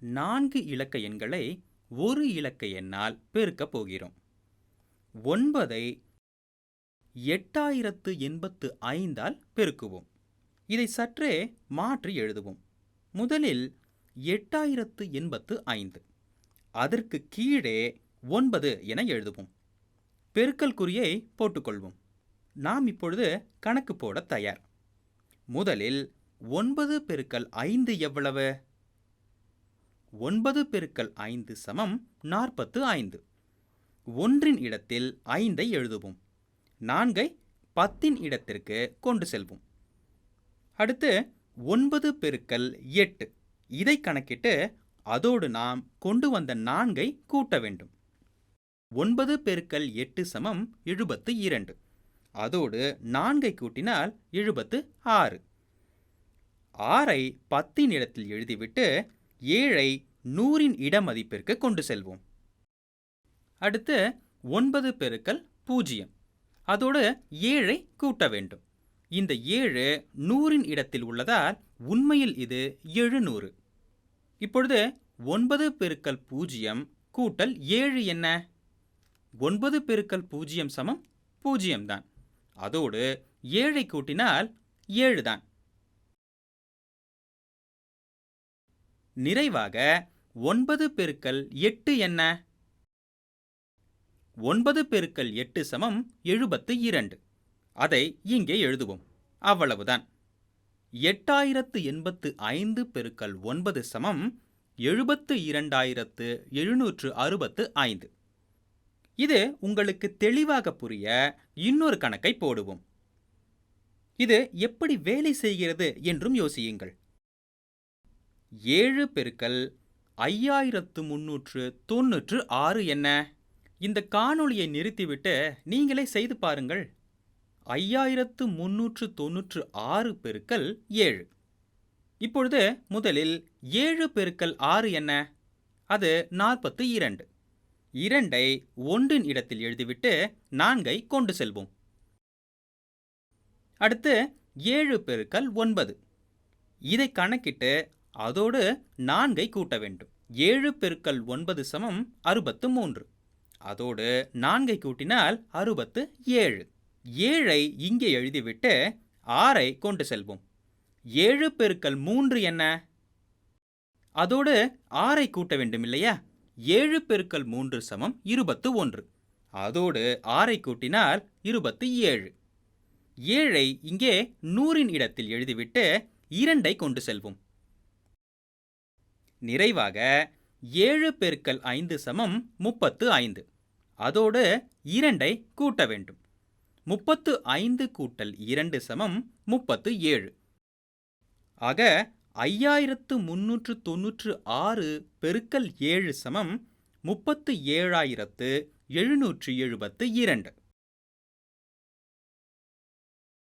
நான்கு இலக்க எண்களை ஒரு இலக்க எண்ணால் பெருக்கப் போகிறோம். ஒன்பதை எட்டாயிரத்து எண்பத்து ஐந்தால் பெருக்குவோம். இதை சற்றே மாற்றி எழுதுவோம். முதலில் எட்டாயிரத்து எண்பத்து ஐந்து அதற்கு கீழே ஒன்பது என எழுதுவோம். பெருக்கல் குறியை போட்டுக்கொள்வோம். நாம் இப்பொழுது கணக்கு போட தயார். முதலில் ஒன்பது பெருக்கல் ஐந்து எவ்வளவு? ஒன்பது பெருக்கல் ஐந்து சமம் நாற்பத்து ஐந்து. ஒன்றின் இடத்தில் ஐந்தை எழுதுவோம். நான்கை பத்தின் இடத்திற்கு கொண்டு செல்வோம். அடுத்து ஒன்பது பெருக்கல் எட்டு. இதை கணக்கிட்டு அதோடு நாம் கொண்டு வந்த நான்கை கூட்ட வேண்டும். ஒன்பது பெருக்கல் எட்டு சமம் எழுபத்து இரண்டு. அதோடு நான்கை கூட்டினால் எழுபத்து ஆறு. ஆறை பத்தின் இடத்தில் எழுதிவிட்டு ஏழை நூறின் இடமதிப்பிற்கு கொண்டு செல்வோம். அடுத்து ஒன்பது பெருக்கல் பூஜ்ஜியம். அதோடு ஏழை கூட்ட வேண்டும். இந்த ஏழு நூறின் இடத்தில் உள்ளதால் உண்மையில் இது எழுநூறு. இப்பொழுது ஒன்பது பெருக்கல் பூஜ்ஜியம் கூட்டல் ஏழு என்ன? ஒன்பது பெருக்கல் பூஜ்ஜியம் சமம் பூஜ்ஜியம் தான் அதோடு ஏழை கூட்டினால் ஏழு தான் நிறைவாக ஒன்பது பெருக்கல் எட்டு என்ன? ஒன்பது பெருக்கல் எட்டு சமம் எழுபத்து இரண்டு. அதை இங்கே எழுதுவோம். அவ்வளவுதான். எட்டாயிரத்து எண்பத்து ஐந்து பெருக்கல் ஒன்பது சமம் எழுபத்து இரண்டாயிரத்து எழுநூற்று அறுபத்து ஐந்து. இது உங்களுக்கு தெளிவாக புரிய இன்னொரு கணக்கை போடுவோம். இது எப்படி வேலை செய்கிறது என்றும் யோசியுங்கள். ஏழு பெருக்கல் ஐயாயிரத்து முன்னூற்று தொன்னூற்று ஆறு என்ன? இந்த காணொளியை நிறுத்திவிட்டு நீங்களே செய்து பாருங்கள். ஐயாயிரத்து முன்னூற்று தொன்னூற்று ஆறு பெருக்கல் ஏழு. இப்பொழுது முதலில் ஏழு பெருக்கல் ஆறு என்ன? அது நாற்பத்து இரண்டு. இரண்டை ஒன்றின் இடத்தில் எழுதிவிட்டு நான்கை கொண்டு செல்வோம். அடுத்து ஏழு பெருக்கல் ஒன்பது. இதை கணக்கிட்டு அதோடு நான்கை கூட்ட வேண்டும். ஏழு பெருக்கல் ஒன்பது சமம் அறுபத்து மூன்று அதோடு நான்கை கூட்டினால் அறுபத்து ஏழு. ஏழை இங்கே எழுதிவிட்டு ஆறை கொண்டு செல்வோம். ஏழு பெருக்கல் மூன்று என்ன? அதோடு ஆறை கூட்ட வேண்டும் இல்லையா ஏழு பெருக்கல் மூன்று சமம் இருபத்து ஒன்று. அதோடு ஆறை கூட்டினால் இருபத்து ஏழு. ஏழை இங்கே நூறின் இடத்தில் எழுதிவிட்டு இரண்டை கொண்டு செல்வோம். நிறைவாக ஏழு பெருக்கல் ஐந்து சமம் முப்பத்து ஐந்து. அதோடு இரண்டை கூட்ட வேண்டும். முப்பத்து ஐந்து கூட்டல் இரண்டு சமம் முப்பத்து ஏழு. ஆக ஐயாயிரத்து முன்னூற்று தொன்னூற்று ஆறு பெருக்கல் ஏழு சமம் முப்பத்து ஏழாயிரத்து எழுநூற்று எழுபத்து இரண்டு.